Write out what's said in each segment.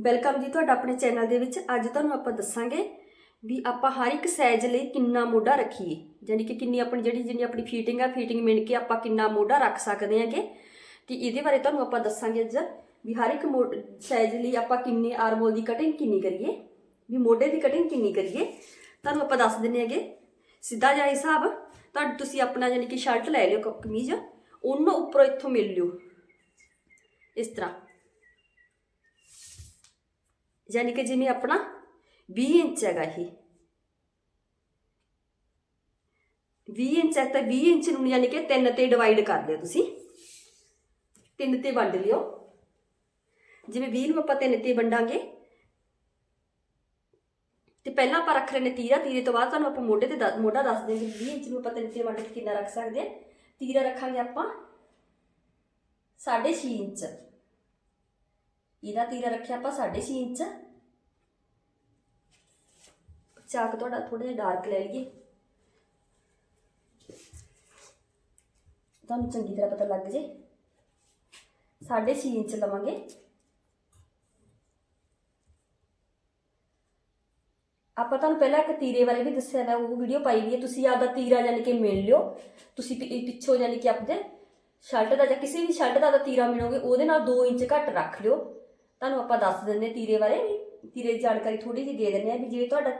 Welcome ਜੀ ਤੁਹਾਡਾ ਆਪਣੇ ਚੈਨਲ ਦੇ ਵਿੱਚ। ਅੱਜ ਤੁਹਾਨੂੰ ਆਪਾਂ ਦੱਸਾਂਗੇ ਵੀ ਆਪਾਂ ਹਰ ਇੱਕ ਸਾਈਜ਼ ਲਈ ਕਿੰਨਾ ਮੋਢਾ ਰੱਖੀਏ। ਯਾਨੀ ਕਿ ਕਿੰਨੀ ਆਪਣੀ ਜਿਹੜੀ ਜਿੰਨੀ ਆਪਣੀ ਫੀਟਿੰਗ ਆ ਫੀਟਿੰਗ ਮਿਣ ਕੇ ਆਪਾਂ ਕਿੰਨਾ ਮੋਢਾ ਰੱਖ ਸਕਦੇ ਹਾਂਗੇ। ਤੇ ਇਹਦੇ ਬਾਰੇ ਤੁਹਾਨੂੰ ਆਪਾਂ ਦੱਸਾਂਗੇ ਅੱਜ ਵੀ ਹਰ ਇੱਕ ਸਾਈਜ਼ ਲਈ ਆਪਾਂ ਕਿੰਨੇ ਆਰਮੋਲ ਦੀ ਕਟਿੰਗ ਕਿੰਨੀ ਕਰੀਏ, ਵੀ ਮੋਢੇ ਦੀ ਕਟਿੰਗ ਕਿੰਨੀ ਕਰੀਏ, ਤੁਹਾਨੂੰ ਆਪਾਂ ਦੱਸ ਦਿੰਨੇ ਹੈਗੇ। ਸਿੱਧਾ ਜਿਹਾ ਹਿਸਾਬ ਤਾਂ ਤੁਸੀਂ ਆਪਣਾ ਯਾਨੀ ਕਿ ਸ਼ਰਟ ਲੈ ਲਿਓ ਕ- ਕਮੀਜ਼, ਉਹਨੂੰ ਉੱਪਰੋਂ ਇੱਥੋਂ ਮਿਲ ਲਿਓ। ਇਸ ਤਰ੍ਹਾਂ। ਯਾਨੀ ਕਿ ਜਿਵੇਂ ਆਪਣਾ 20 ਇੰਚ ਹੈਗਾ ਇਹ। 20 ਇੰਚ ਹੈ ਤਾਂ 20 ਇੰਚ ਨੂੰ ਯਾਨੀ ਕਿ ਤਿੰਨ ਤੇ ਡਿਵਾਈਡ ਕਰ ਦਿਓ ਤੁਸੀਂ। ਤਿੰਨ ਤੇ ਵੰਡ ਲਿਓ। ਜਿਵੇਂ 20 ਨੂੰ ਆਪਾਂ ਤਿੰਨ ਤੇ ਵੰਡਾਂਗੇ। ਤੇ ਪਹਿਲਾਂ ਆਪਾਂ ਰੱਖ ਰਹੇ ਨੇ ਤੀਰਾ। ਤੀਰੇ ਤੋਂ ਬਾਅਦ ਤੁਹਾਨੂੰ ਆਪਾਂ ਮੋਢੇ ਤੇ ਦੱਸ- ਮੋਢਾ ਦੱਸ ਦਿਆਂਗੇ 20 ਇੰਚ ਨੂੰ ਆਪਾਂ ਤਿੰਨ ਤੇ ਵੰਡ ਕੇ ਕਿੰਨਾ ਰੱਖ ਸਕਦੇ ਹਾਂ। ਤੀਰਾ ਰੱਖਾਂਗੇ ਆਪਾਂ 6.5 ਇੰਚ। ਇਹਦਾ ਤੀਰਾ ਰੱਖਿਆ ਆਪਾਂ 6.5 ਇੰਚ। ਚਾਕ ਤੁਹਾਡਾ ਥੋੜਾ ਜਿਹਾ ਡਾਰਕ ਲੈ ਲਈਏ। ਤੁਹਾਨੂੰ ਚੰਗੀ ਤਰ੍ਹਾਂ ਪਤਾ ਲੱਗ ਜੇ। 6.5 ਇੰਚ ਲਵਾਂਗੇ। ਆਪਾਂ ਤੁਹਾਨੂੰ ਪਹਿਲਾਂ ਇੱਕ ਤੀਰੇ ਬਾਰੇ ਵੀ ਦੱਸਿਆ ਮੈਂ ਉਹ ਵੀਡੀਓ ਪਾਈ ਵੀ ਹੈ। ਤੁਸੀਂ ਆਪਦਾ ਤੀਰਾ ਯਾਨੀ ਕਿ ਮਿਲ ਲਿਓ। ਤੁਸੀਂ ਪਿੱਛੋਂ ਯਾਨੀ ਕਿ ਆਪਦੇ ਸ਼ਰਟ ਦਾ ਜਾਂ ਕਿਸੇ ਵੀ ਸ਼ਰਟ ਦਾ ਦਾ ਤੀਰਾ ਮਿਲੋਗੇ, ਉਹਦੇ ਨਾਲ 2 ਇੰਚ ਘੱਟ ਰੱਖ ਲਿਓ। ਤੁਹਾਨੂੰ ਆਪਾਂ ਦੱਸ ਦਿੰਦੇ ਹਾਂ ਤੀਰੇ ਬਾਰੇ ਵੀ। ਤੀਰੇ ਦੀ ਜਾਣਕਾਰੀ ਥੋੜੀ ਜਿਹੀ ਦੇ ਦਿੰਦੇ ਆ ਵੀ ਜੇ ਤੁਹਾਡਾ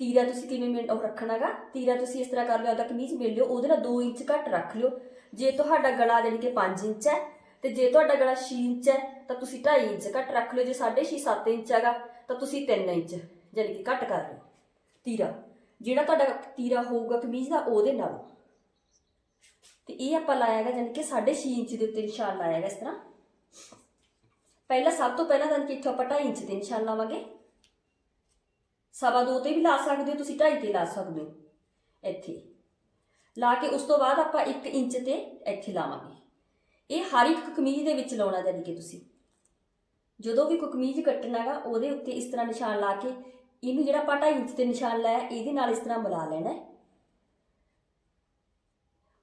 ਤੀਰਾ ਤੁਸੀਂ ਕਿਵੇਂ ਮਿਲ ਉਹ ਰੱਖਣਾਗਾ ਤੀਰਾ ਤੁਸੀਂ ਇਸ ਤਰ੍ਹਾਂ ਕਰ ਲਿਓ, ਆਪਦਾ ਕਮੀਜ਼ ਮਿਲ ਲਿਓ, ਉਹਦੇ ਨਾਲ 2 ਇੰਚ ਘੱਟ ਰੱਖ ਲਿਓ। ਜੇ ਤੁਹਾਡਾ ਗਲਾ ਯਾਨੀ ਕਿ 5 ਇੰਚ ਹੈ ਤੇ ਜੇ ਤੁਹਾਡਾ ਗਲਾ 6 ਇੰਚ ਹੈ, ਤਾਂ ਤੁਸੀਂ 2.5 ਇੰਚ ਘੱਟ ਰੱਖ ਲਿਓ। ਜੇ 6.5 7 ਇੰਚ ਹੈਗਾ, ਤਾਂ ਤੁਸੀਂ 3 ਇੰਚ ਯਾਨੀ ਕਿ ਘੱਟ ਕਰ ਲਿਓ। ਤੀਰਾ, ਜਿਹੜਾ ਤੁਹਾਡਾ ਤੀਰਾ ਹੋਊਗਾ ਕਮੀਜ਼ ਦਾ, ਉਹਦੇ ਨਾਲ। ਤੇ ਇਹ ਆਪਾਂ ਲਾਇਆਗਾ ਯਾਨੀ ਕਿ 6.5 ਇੰਚ ਦੇ ਉੱਤੇ ਨਿਸ਼ਾਨ ਲਾਇਆਗਾ ਇਸ ਤਰ੍ਹਾਂ। ਪਹਿਲਾਂ ਸਭ ਤੋਂ ਪਹਿਲਾਂ ਯਾਨੀ ਕਿ ਇੱਥੋਂ ਆਪਾਂ 2.5 ਇੰਚ ਤੇ ਨਿਸ਼ਾਨ ਲਾਵਾਂਗੇ? ਸਵਾ ਦੋ ਤੇ ਵੀ ਲਾ ਸਕਦੇ ਹੋ, ਤੁਸੀਂ 2.5 ਤੇ ਲਾ ਸਕਦੇ ਹੋ। ਇੱਥੇ। ਲਾ ਕੇ ਉਸ ਤੋਂ ਬਾਅਦ ਆਪਾਂ 1 ਇੰਚ ਤੇ ਇੱਥੇ ਲਾਵਾਂਗੇ। ਇਹ ਹਰ ਇੱਕ ਕਮੀਜ਼ ਦੇ ਵਿੱਚ ਲਾਉਣਾ ਯਾਨੀ ਕਿ ਤੁਸੀਂ। ਜਦੋਂ ਵੀ ਕੋਈ ਕਮੀਜ਼ ਕੱਟਣਾਗਾ ਉਹਦੇ ਉੱਤੇ ਇਸ ਤਰ੍ਹਾਂ ਨਿਸ਼ਾਨ ਲਾ ਕੇ ਇਹਨੂੰ ਜਿਹੜਾ ਆਪਾਂ 2.5 ਇੰਚ ਤੇ ਨਿਸ਼ਾਨ ਲਾਇਆ, ਇਹਦੇ ਨਾਲ ਇਸ ਤਰ੍ਹਾਂ ਮਿਲਾ ਲੈਣਾ ਹੈ।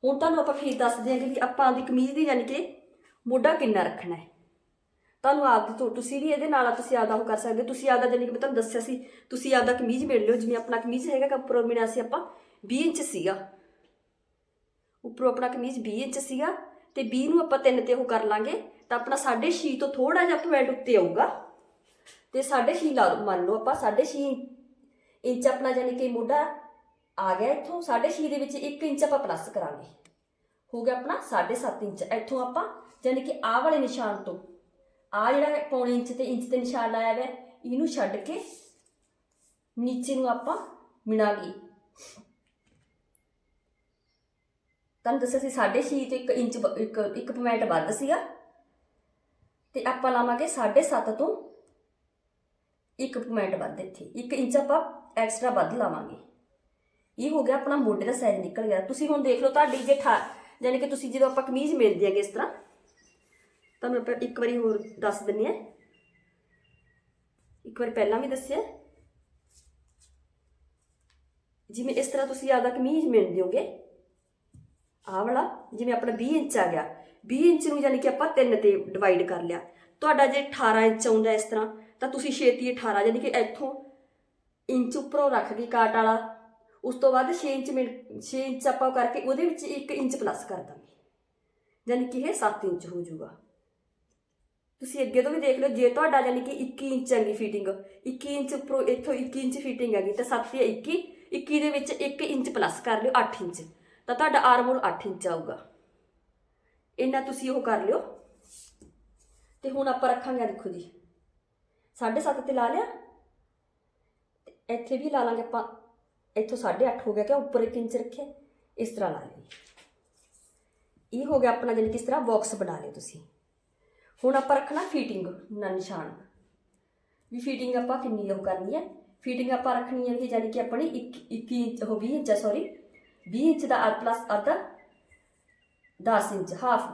ਹੁਣ ਤੁਹਾਨੂੰ ਆਪਾਂ ਫਿਰ ਦੱਸ ਦਿਆਂਗੇ ਕਿ ਆਪਾਂ ਦੀ ਕਮੀਜ਼ ਦੀ ਯਾਨੀ ਕਿ ਮੋਢਾ ਕਿੰਨਾ ਰੱਖਣਾ ਹੈ। ਤੁਹਾਨੂੰ ਆਪ ਤੋਂ ਤੁਸੀਂ ਵੀ ਇਹਦੇ ਨਾਲ ਤੁਸੀਂ ਆਪਦਾ ਉਹ ਕਰ ਸਕਦੇ ਹੋ। ਤੁਸੀਂ ਆਪਦਾ ਜਾਨੀ ਕਿ ਮੈਂ ਤੁਹਾਨੂੰ ਦੱਸਿਆ ਸੀ, ਤੁਸੀਂ ਆਪਦਾ ਕਮੀਜ਼ ਮਿਲ ਲਿਓ, ਜਿਵੇਂ ਆਪਣਾ ਕਮੀਜ਼ ਹੈਗਾ ਕੱਪਰੋਂ ਮਿਲਿਆ ਸੀ ਆਪਾਂ 20 ਇੰਚ ਸੀਗਾ। ਉੱਪਰੋਂ ਆਪਣਾ ਕਮੀਜ਼ 20 ਇੰਚ ਸੀਗਾ ਤੇ 20 ਨੂੰ ਆਪਾਂ ਤਿੰਨ ਤੇ ਉਹ ਕਰ ਲਾਂਗੇ, ਤਾਂ ਆਪਣਾ 6.5 ਤੋਂ ਥੋੜਾ ਜਿਹਾ ਪੁਆਇੰਟ ਉੱਤੇ ਆਊਗਾ। ਤੇ 6.5 ਲਾ ਲਓ, ਮੰਨ ਲਓ ਆਪਾਂ 6.5 ਇੰਚ ਆਪਣਾ ਜਾਨੀ ਕਿ ਮੋਢਾ ਆ ਗਿਆ ਇੱਥੋਂ 6.5 ਦੇ ਵਿੱਚ 1 ਇੰਚ ਆਪਾਂ ਪਲੱਸ ਕਰਾਂਗੇ। ਹੋ ਗਿਆ ਆਪਣਾ 7.5 ਇੰਚ। ਇੱਥੋਂ ਆਪਾਂ ਜਾਨੀ ਕਿ ਆਹ ਵਾਲੇ ਨਿਸ਼ਾਨ ਤੋਂ ਆ ਜਿਹੜਾ ਪੌਣੇ ਇੰਚ ਤੇ ਇੰਚ ਤੇ ਨਿਸ਼ਾਨ ਲਾਇਆ ਹੋਇਆ, ਇਹਨੂੰ ਛੱਡ ਕੇ ਨੀਚੇ ਨੂੰ ਆਪਾਂ ਮਿਣਾਂਗੇ ਤੁਹਾਨੂੰ ਦੱਸਿਆ ਸੀ 6.5 ਤੇ 1 ਇੰਚ ਵ- ਇੱਕ ਇੱਕ ਪੁਆਇੰਟ ਵੱਧ ਸੀਗਾ। ਤੇ ਆਪਾਂ ਲਾਵਾਂਗੇ 7.5 ਤੋਂ ਇੱਕ ਪੁਆਇੰਟ ਵੱਧ ਇੱਥੇ। 1 ਇੰਚ ਆਪਾਂ ਐਕਸਟਰਾ ਵੱਧ ਲਾਵਾਂਗੇ। ਇਹ ਹੋ ਗਿਆ ਆਪਣਾ ਮੋਢੇ ਦਾ ਸਾਈਜ਼ ਨਿਕਲ ਗਿਆ। ਤੁਸੀਂ ਹੁਣ ਦੇਖ ਲਓ ਤੁਹਾਡੀ ਜੇ ਠਾ ਯਾਨੀ ਕਿ ਤੁਸੀਂ ਜਦੋਂ ਆਪਾਂ ਕਮੀਜ਼ ਮਿਲਦੀ ਹੈਗੇ ਇਸ ਤਰ੍ਹਾਂ ਤੁਹਾਨੂੰ ਆਪਾਂ ਇੱਕ ਵਾਰੀ ਹੋਰ ਦੱਸ ਦਿੰਨੇ ਆ ਇੱਕ ਵਾਰ ਪਹਿਲਾਂ ਵੀ ਦੱਸਿਆ। ਜਿਵੇਂ ਇਸ ਤਰ੍ਹਾਂ ਤੁਸੀਂ ਆਪਦਾ ਕਮੀਜ਼ ਮਿਲ ਦਿਓਗੇ ਆਹ ਵਾਲਾ, ਜਿਵੇਂ ਆਪਣਾ 20 ਇੰਚ ਆ ਗਿਆ। 20 ਇੰਚ ਨੂੰ ਯਾਨੀ ਕਿ ਆਪਾਂ ਤਿੰਨ ਤੇ ਡਿਵਾਈਡ ਕਰ ਲਿਆ। ਤੁਹਾਡਾ ਜੇ 18 ਇੰਚ ਆਉਂਦਾ ਇਸ ਤਰ੍ਹਾਂ, ਤਾਂ ਤੁਸੀਂ ਛੇਤੀ 18 ਯਾਨੀ ਕਿ ਇੱਥੋਂ ਇੰਚ ਉੱਪਰੋਂ ਰੱਖ ਕੇ ਕਾਟ ਵਾਲਾ, ਉਸ ਤੋਂ ਬਾਅਦ 6 ਇੰਚ ਮਿਲ 6 ਇੰਚ ਆਪਾਂ ਕਰਕੇ ਉਹਦੇ ਵਿੱਚ 1 ਇੰਚ ਪਲੱਸ ਕਰ ਦਾਂਗੇ। ਯਾਨੀ ਕਿ ਇਹ 7 ਇੰਚ ਹੋ ਜਾਊਗਾ। ਤੁਸੀਂ ਅੱਗੇ ਤੋਂ ਵੀ ਦੇਖ ਲਓ, ਜੇ ਤੁਹਾਡਾ ਯਾਨੀ ਕਿ 21 ਇੰਚ ਹੈਗੀ ਫਿਟਿੰਗ 21 ਇੰਚ ਉੱਪਰੋਂ ਇੱਥੋਂ 21 ਇੰਚ ਫਿਟਿੰਗ ਹੈਗੀ, ਤਾਂ 7 ਜਾਂ 21 21 ਦੇ ਵਿੱਚ 1 ਇੰਚ ਪਲੱਸ ਕਰ ਲਿਓ 8 ਇੰਚ, ਤਾਂ ਤੁਹਾਡਾ ਆਰਮੋਲ 8 ਇੰਚ ਆਊਗਾ। ਇੰਨਾ ਤੁਸੀਂ ਉਹ ਕਰ ਲਿਓ। ਤੇ ਹੁਣ ਆਪਾਂ ਰੱਖਾਂਗੇ ਦੇਖੋ ਜੀ 7.5 ਤੇ ਲਾ ਲਿਆ। ਤੇ ਇੱਥੇ ਵੀ ਲਾ ਲਾਂਗੇ ਆਪਾਂ, ਇੱਥੋਂ 8.5 ਹੋ ਗਿਆ ਕਿ ਉੱਪਰ 1 ਇੰਚ ਰੱਖਿਆ, ਇਸ ਤਰ੍ਹਾਂ ਲਾ ਲਈ ਇਹ ਹੋ ਗਿਆ ਆਪਣਾ ਜਾਨੀ ਕਿ ਇਸ ਤਰ੍ਹਾਂ ਬਾਕਸ ਬਣਾ ਲਿਓ ਤੁਸੀਂ। ਹੁਣ ਆਪਾਂ ਰੱਖਣਾ ਫੀਟਿੰਗ ਨਾ ਨਿਸ਼ਾਨ। ਵੀ ਫਿਟਿੰਗ ਆਪਾਂ ਕਿੰਨੀ ਉਹ ਕਰਨੀ ਹੈ? ਫਿਟਿੰਗ ਆਪਾਂ ਰੱਖਣੀ ਹੈ ਕਿ ਜਾਨੀ ਕਿ ਆਪਣੀ 21 ਇੰਚ ਉਹ 20 ਇੰਚ ਸੌਰੀ 20 ਇੰਚ ਦਾ ਪਲੱਸ ਅੱਧਾ 10 ਇੰਚ ਹਾਫ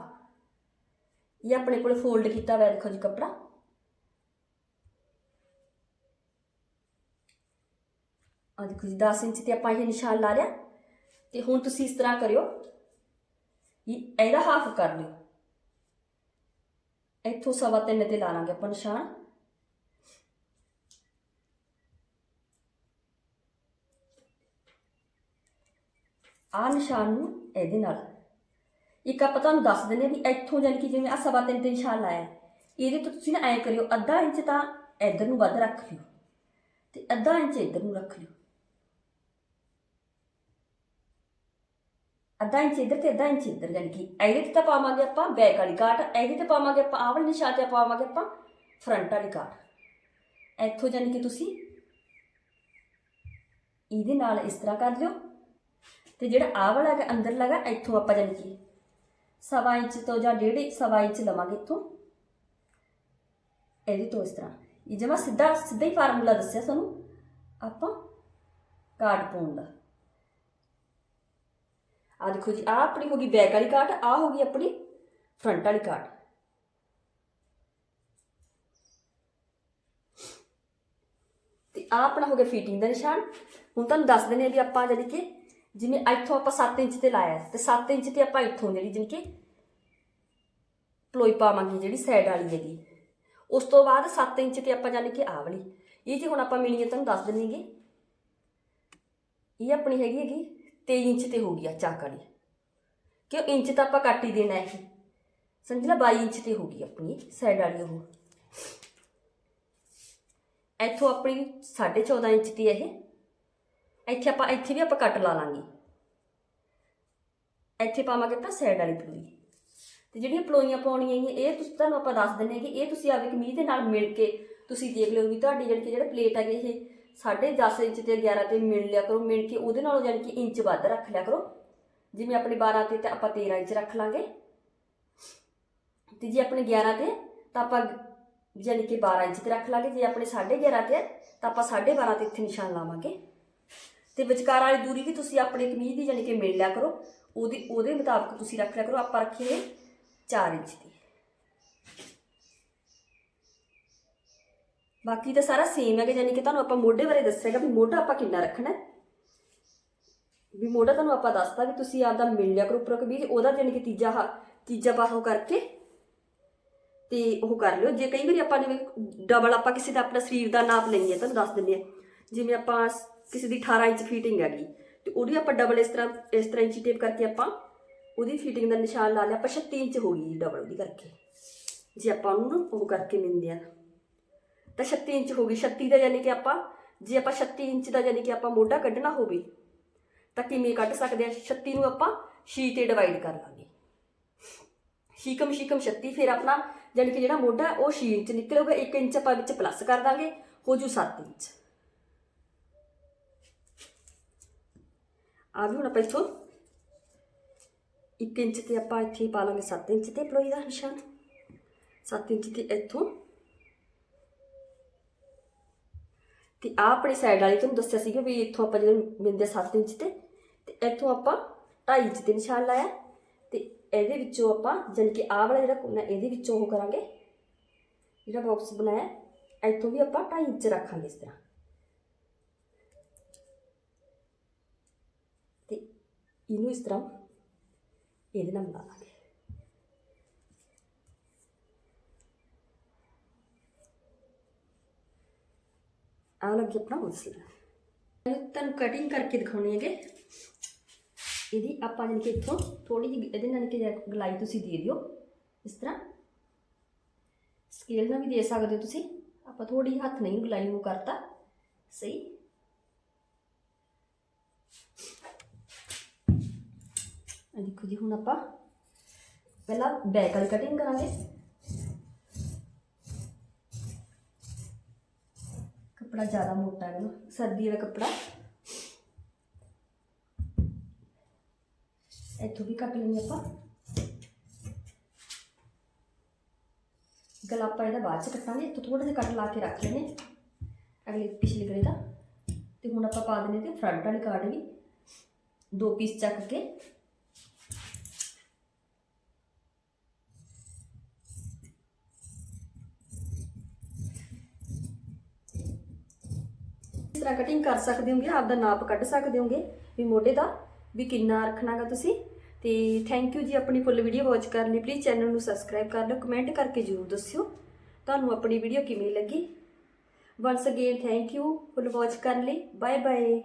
ਇਹ ਆਪਣੇ ਕੋਲ ਫੋਲਡ ਕੀਤਾ ਹੋਇਆ, ਦੇਖੋ ਜੀ ਕੱਪੜਾ। ਆ ਦੇਖੋ ਜੀ 10 ਇੰਚ ਤੇ ਆਪਾਂ ਇਹ ਨਿਸ਼ਾਨ ਲਾ ਲਿਆ। ਤੇ ਹੁਣ ਤੁਸੀਂ ਇਸ ਤਰ੍ਹਾਂ ਕਰਿਓ ਇਹ ਇਹਦਾ ਹਾਫ ਕਰ ਲਿਓ। ਇੱਥੋਂ ਸਵਾ ਤਿੰਨ ਤੇ ਲਾ ਲਾਂਗੇ ਆਪਾਂ ਨਿਸ਼ਾਨ। ਆ ਨਿਸ਼ਾਨ ਨੂੰ ਇਹਦੇ ਨਾਲ। ਇੱਕ ਆਪਾਂ ਤੁਹਾਨੂੰ ਦੱਸ ਦਿੰਦੇ ਵੀ ਇੱਥੋਂ ਜਾਨ ਕਿ ਜਿਵੇਂ ਆ ਸਵਾ ਤਿੰਨ ਤੇ ਨਿਸ਼ਾਨ ਲਾਇਆ ਇਹਦੇ ਤੋਂ ਤੁਸੀਂ ਨਾ ਐ ਕਰਿਓ, ਅੱਧਾ ਇੰਚ ਤਾਂ ਇੱਧਰ ਨੂੰ ਵੱਧ ਰੱਖ ਲਿਓ ਤੇ ਅੱਧਾ ਇੰਚ ਇੱਧਰ ਨੂੰ ਰੱਖ ਲਿਓ। ਅੱਧਾ ਇੰਚ ਇੱਧਰ ਤੇ ਅੱਧਾ ਇੰਚ ਇੱਧਰ, ਜਾਣੀ ਕਿ ਇਹਦੇ ਤੇ ਤਾਂ ਪਾਵਾਂਗੇ ਆਪਾਂ ਬੈਕ ਵਾਲੀ ਕਾਟ, ਇਹਦੇ ਤੇ ਪਾਵਾਂਗੇ ਆਪਾਂ ਆਹ ਵਾਲੇ ਨਿਸ਼ਾਨ ਤੇ ਪਾਵਾਂਗੇ ਆਪਾਂ ਫਰੰਟ ਵਾਲੀ ਕਾਟ। ਇੱਥੋਂ ਜਾਣੀ ਕਿ ਤੁਸੀਂ ਇਹਦੇ ਨਾਲ ਇਸ ਤਰ੍ਹਾਂ ਕਰ ਲਿਓ ਤੇ ਜਿਹੜਾ ਆਹ ਵਾਲਾ ਹੈਗਾ ਅੰਦਰ ਲਗਾ, ਇੱਥੋਂ ਆਪਾਂ ਜਾਣੀ ਕਿ ਸਵਾ ਇੰਚ ਤੋਂ ਜਾਂ ਡੇਢ ਸਵਾ ਇੰਚ ਲਵਾਂਗੇ ਇੱਥੋਂ। ਇਹਦੇ ਤੋਂ ਇਸ ਤਰ੍ਹਾਂ। ਇਹ ਜਮਾ ਸਿੱਧਾ ਸਿੱਧਾ ਹੀ ਫਾਰਮੂਲਾ ਦੱਸਿਆ ਤੁਹਾਨੂੰ ਆਪਾਂ ਕਾਟ ਪਾਉਣ ਦਾ। ਆ ਦੇਖੋ ਜੀ ਆ ਆਪਣੀ ਹੋ ਗਈ ਬੈਕ ਵਾਲੀ ਕਾਟ ਆ ਹੋ ਗਈ ਆਪਣੀ ਫਰੰਟ ਵਾਲੀ ਕਾਟ ਤੇ ਆ ਆਪਣਾ ਹੋ ਗਿਆ ਫਿਟਿੰਗ ਦਾ ਨਿਸ਼ਾਨ। ਹੁਣ ਤੁਹਾਨੂੰ ਦੱਸ ਦਿੰਦੇ ਆ ਵੀ ਆਪਾਂ ਜਿਹੜੀ ਕਿ ਜਿਵੇਂ ਇੱਥੋਂ ਆਪਾਂ 7 ਇੰਚ ਤੇ ਲਾਇਆ ਤੇ 7 ਇੰਚ ਤੇ ਆਪਾਂ ਇੱਥੋਂ ਜਿਹੜੀ ਜਿਵੇਂ ਕਿ ਪਲੋਈ ਪਾਵਾਂਗੇ ਜਿਹੜੀ ਸਾਈਡ ਵਾਲੀ ਹੈਗੀ। ਉਸ ਤੋਂ ਬਾਅਦ 7 ਇੰਚ ਤੇ ਆਪਾਂ ਜਾਣੀ ਕਿ ਆਹ ਵਾਲੀ। ਇਹ ਜੀ ਹੁਣ ਆਪਾਂ ਮਿਣੀਏ ਤੁਹਾਨੂੰ ਦੱਸ ਦਿੰਨੇਗੇ ਇਹ ਆਪਣੀ ਹੈਗੀ ਹੈਗੀ 23 ਇੰਚ ਤੇ ਹੋ ਗਈ ਆ ਚਾਕ ਵਾਲੀ। ਕਿਉਂ ਇੰਚ ਤਾਂ ਆਪਾਂ ਕੱਟ ਹੀ ਦੇਣਾ ਹੈ ਸਮਝ ਲੈ 22 ਇੰਚ ਤੇ ਹੋ ਗਈ ਆਪਣੀ ਸਾਈਡ ਵਾਲੀ ਉਹ। ਇੱਥੋਂ ਆਪਣੀ 14.5 ਇੰਚ ਦੀ ਇਹ। ਇੱਥੇ ਆਪਾਂ, ਇੱਥੇ ਵੀ ਆਪਾਂ ਕੱਟ ਲਾ ਲਾਂਗੇ। ਇੱਥੇ ਪਾਵਾਂਗੇ ਆਪਾਂ ਸਾਈਡ ਵਾਲੀ ਪਲੋਈ ਤੇ ਜਿਹੜੀਆਂ ਪਲੋਈਆਂ ਪਾਉਣੀਆਂ ਹੈਗੀਆਂ ਇਹ ਤੁਸੀਂ, ਤੁਹਾਨੂੰ ਆਪਾਂ ਦੱਸ ਦਿੰਨੇ ਕਿ ਇਹ ਤੁਸੀਂ ਆਪੇ ਕਮੀਜ਼ ਦੇ ਨਾਲ ਮਿਲ ਕੇ ਤੁਸੀਂ ਦੇਖ ਲਿਓ ਵੀ ਤੁਹਾਡੀ ਜਿਹੜੀ ਕਿ ਜਿਹੜਾ ਪਲੇਟ ਹੈਗੇ ਇਹ 10.5 ਇੰਚ ਤੇ 11 ਤੇ ਮਿਲ ਲਿਆ ਕਰੋ, ਮਿਲ ਕੇ ਉਹਦੇ ਨਾਲੋਂ ਜਾਨੀ ਕਿ ਇੰਚ ਵੱਧ ਰੱਖ ਲਿਆ ਕਰੋ। ਜਿਵੇਂ ਆਪਣੇ 12 ਤੇ ਤਾਂ ਆਪਾਂ 13 ਇੰਚ ਰੱਖ ਲਾਂਗੇ। ਤੇ ਜੇ ਆਪਣੇ 11 ਤੇ ਤਾਂ ਆਪਾਂ ਜਾਨੀ ਕਿ 12 ਇੰਚ ਤੇ ਰੱਖ ਲਾਂਗੇ। ਜੇ ਆਪਣੇ 11.5 ਤੇ ਤਾਂ ਆਪਾਂ 12.5 ਤੇ ਇੱਥੇ ਨਿਸ਼ਾਨ ਲਾਵਾਂਗੇ। ਤੇ ਵਿਚਕਾਰ ਵਾਲੀ ਦੂਰੀ ਵੀ ਤੁਸੀਂ ਆਪਣੇ ਕਮੀਜ਼ ਦੀ ਜਾਨੀ ਕਿ ਮਿਲ ਲਿਆ ਕਰੋ। ਉਹਦੀ ਉਹਦੇ ਮੁਤਾਬਕ ਤੁਸੀਂ ਰੱਖ ਲਿਆ ਕਰੋ। ਆਪਾਂ ਰੱਖੀਏ 4 ਇੰਚ ਦੀ। ਬਾਕੀ ਤਾਂ ਸਾਰਾ ਸੇਮ ਹੈ ਕਿ ਯਾਨੀ ਕਿ ਤੁਹਾਨੂੰ ਆਪਾਂ ਮੋਢੇ ਬਾਰੇ ਦੱਸਿਆਗਾ ਵੀ ਮੋਢਾ ਆਪਾਂ ਕਿੰਨਾ ਰੱਖਣਾ ਹੈ। ਵੀ ਮੋਢਾ ਤੁਹਾਨੂੰ ਆਪਾਂ ਦੱਸਤਾ ਵੀ ਤੁਸੀਂ ਆਪਦਾ ਮਿਲ ਲਿਆ ਕਰੋ ਉੱਪਰੋਂ ਕਮੀਜ਼ ਉਹਦਾ ਜਾਨੀ ਕਿ ਤੀਜਾ ਹਾ, ਤੀਜਾ ਪਾਸੋਂ ਕਰਕੇ ਤੇ ਉਹ ਕਰ ਲਿਓ। ਜੇ ਕਈ ਵਾਰੀ ਆਪਾਂ ਜਿਵੇਂ ਡਬਲ ਆਪਾਂ ਕਿਸੇ ਦਾ ਆਪਣਾ ਸਰੀਰ ਦਾ ਨਾਪ ਲਈਏ ਤੁਹਾਨੂੰ ਦੱਸ ਦਿੰਦੇ ਆ ਜਿਵੇਂ ਆਪਾਂ ਕਿਸੇ ਦੀ 18 ਇੰਚ ਫਿਟਿੰਗ ਹੈਗੀ, ਤੇ ਉਹਦੀ ਆਪਾਂ ਡਬਲ ਇਸ ਤਰ੍ਹਾਂ ਇਸ ਤਰ੍ਹਾਂ ਇੰਚੀ ਟੇਪ ਕਰਕੇ ਆਪਾਂ ਉਹਦੀ ਫਿਟਿੰਗ ਦਾ ਨਿਸ਼ਾਨ ਲਾ ਲਿਆ। ਆਪਾਂ 36 ਇੰਚ ਹੋ ਗਈ ਡਬਲ ਉਹਦੀ ਕਰਕੇ। ਜੇ ਆਪਾਂ ਉਹਨੂੰ ਨਾ ਉਹ ਕਰਕੇ ਮਿਲਦੇ ਆ ਤਾਂ 36 ਇੰਚ ਹੋ ਗਈ। 36 ਦਾ ਯਾਨੀ ਕਿ ਆਪਾਂ, ਜੇ ਆਪਾਂ 36 ਇੰਚ ਦਾ ਯਾਨੀ ਕਿ ਆਪਾਂ ਮੋਢਾ ਕੱਢਣਾ ਹੋਵੇ, ਤਾਂ ਕਿਵੇਂ ਕੱਢ ਸਕਦੇ ਆ? 36 ਨੂੰ ਆਪਾਂ 6 ਤੇ ਡਿਵਾਈਡ ਕਰ ਲਾਂਗੇ। ਸ਼ੀਕਮ ਸ਼ੀਕਮ 36 ਫਿਰ ਆਪਣਾ ਯਾਨੀ ਕਿ ਜਿਹੜਾ ਮੋਢਾ ਉਹ 6 ਇੰਚ ਨਿਕਲੂਗਾ। 1 ਇੰਚ ਆਪਾਂ ਵਿੱਚ ਪਲੱਸ ਕਰ ਦਾਂਗੇ, ਹੋ ਜੂ 7 ਇੰਚ। ਆ ਵੀ ਹੁਣ ਆਪਾਂ ਇੱਥੋਂ 1 ਇੰਚ ਤੇ ਆਪਾਂ ਇੱਥੇ ਪਾ ਲਾਂਗੇ 7 ਇੰਚ ਤੇ। ਪਲੋਈ ਦਾ ਨਿਸ਼ਾਨ। 7 ਇੰਚ ਤੇ ਇੱਥੋਂ ਤੇ ਆ ਆਪਣੀ ਸਾਈਡ ਵਾਲੀ ਤੁਹਾਨੂੰ ਦੱਸਿਆ ਸੀਗਾ ਵੀ ਇੱਥੋਂ ਆਪਾਂ ਜਦੋਂ ਬਿੰਦੇ 7 ਇੰਚ ਤੇ ਤੇ ਇੱਥੋਂ ਆਪਾਂ 2.5 ਇੰਚ ਤੇ ਨਿਸ਼ਾਨ ਲਾਇਆ। ਤੇ ਇਹਦੇ ਵਿੱਚੋਂ ਆਪਾਂ ਜਾਣੀ ਕਿ ਆਹ ਵਾਲਾ ਜਿਹੜਾ ਕੋਨਾ ਇਹਦੇ ਵਿੱਚੋਂ ਉਹ ਕਰਾਂਗੇ। ਜਿਹੜਾ ਬਾਕਸ ਬਣਾਇਆ, ਇੱਥੋਂ ਵੀ ਆਪਾਂ 2.5 ਇੰਚ ਰੱਖਾਂਗੇ ਇਸ ਤਰ੍ਹਾਂ। ਤੇ ਇਹਨੂੰ ਇਸ ਤਰ੍ਹਾਂ ਇਹਦੇ ਨਾਲ ਬਣਾ ਲਾਂਗੇ। ਆ ਲੱਗੀ ਆਪਣਾ ਤੁਹਾਨੂੰ ਕਟਿੰਗ ਕਰਕੇ ਦਿਖਾਉਣੀ ਹੈਗੇ। ਇਹਦੀ ਆਪਾਂ ਜਾਣੀ ਕਿ ਇੱਥੋਂ ਥੋੜੀ ਜਿਹੀ ਇਹਦੇ ਨਾਲ ਕਿ ਗਲਾਈ ਤੁਸੀਂ ਦੇ ਦਿਓ। ਇਸ ਤਰ੍ਹਾਂ। ਸਕੇਲ ਨਾਲ ਵੀ ਦੇ ਸਕਦੇ ਹੋ ਤੁਸੀਂ। ਆਪਾਂ ਥੋੜੀ ਹੱਥ ਨਹੀਂ ਗਲਾਈ ਨੂੰ ਕਰਤਾ। ਸਹੀ। ਦੇਖੋ ਜੀ, ਹੁਣ ਆਪਾਂ ਪਹਿਲਾਂ ਬੈਕ ਵਾਲੀ ਕਟਿੰਗ ਕਰਾਂਗੇ। ਕੱਪੜਾ ਜ਼ਿਆਦਾ ਮੋਟਾ ਹੈ ਸਰਦੀ ਦਾ ਕੱਪੜਾ। ਇੱਥੋਂ ਵੀ ਕੱਟ ਲੈਂਦੇ ਆਪਾਂ। ਗਲਾ ਆਪਾਂ ਇਹਦਾ ਬਾਅਦ ਚ ਕੱਟਾਂਗੇ, ਇੱਥੋਂ ਥੋੜਾ ਜਿਹਾ ਕੱਟ ਲਾ ਕੇ ਰੱਖ ਲੈਣੇ ਅਗਲੇ ਪਿਛਲੇ ਗਲੇ ਦਾ। ਤੇ ਹੁਣ ਆਪਾਂ ਪਾ ਦਿੰਦੇ ਤੇ ਫਰੰਟ ਵਾਲੀ ਕਾਰਡ ਵੀ। ਦੋ ਪੀਸ ਚੱਕ ਕੇ। ਤਰ੍ਹਾਂ ਕਟਿੰਗ ਕਰ ਸਕਦੇ ਹੋਗੇ ਆਪ ਦਾ ਨਾਪ ਕੱਢ ਸਕਦੇ ਹੋਗੇ, ਵੀ ਮੋਢੇ ਦਾ, ਵੀ ਕਿੰਨਾ ਰੱਖਣਾਗਾ ਤੁਸੀਂ। ਤੇ ਥੈਂਕ ਯੂ ਜੀ ਆਪਣੀ ਫੁੱਲ ਵੀਡੀਓ ਵਾਚ ਕਰਨ ਲਈ। ਪਲੀਜ਼ ਚੈਨਲ ਨੂੰ ਸਬਸਕ੍ਰਾਈਬ ਕਰ ਲਿਓ ਕਮੈਂਟ ਕਰਕੇ ਜ਼ਰੂਰ ਦੱਸਿਓ। ਤੁਹਾਨੂੰ ਆਪਣੀ ਵੀਡੀਓ ਕਿਵੇਂ ਲੱਗੀ? Once again thank you full watch ਕਰਨ ਲਈ। Bye bye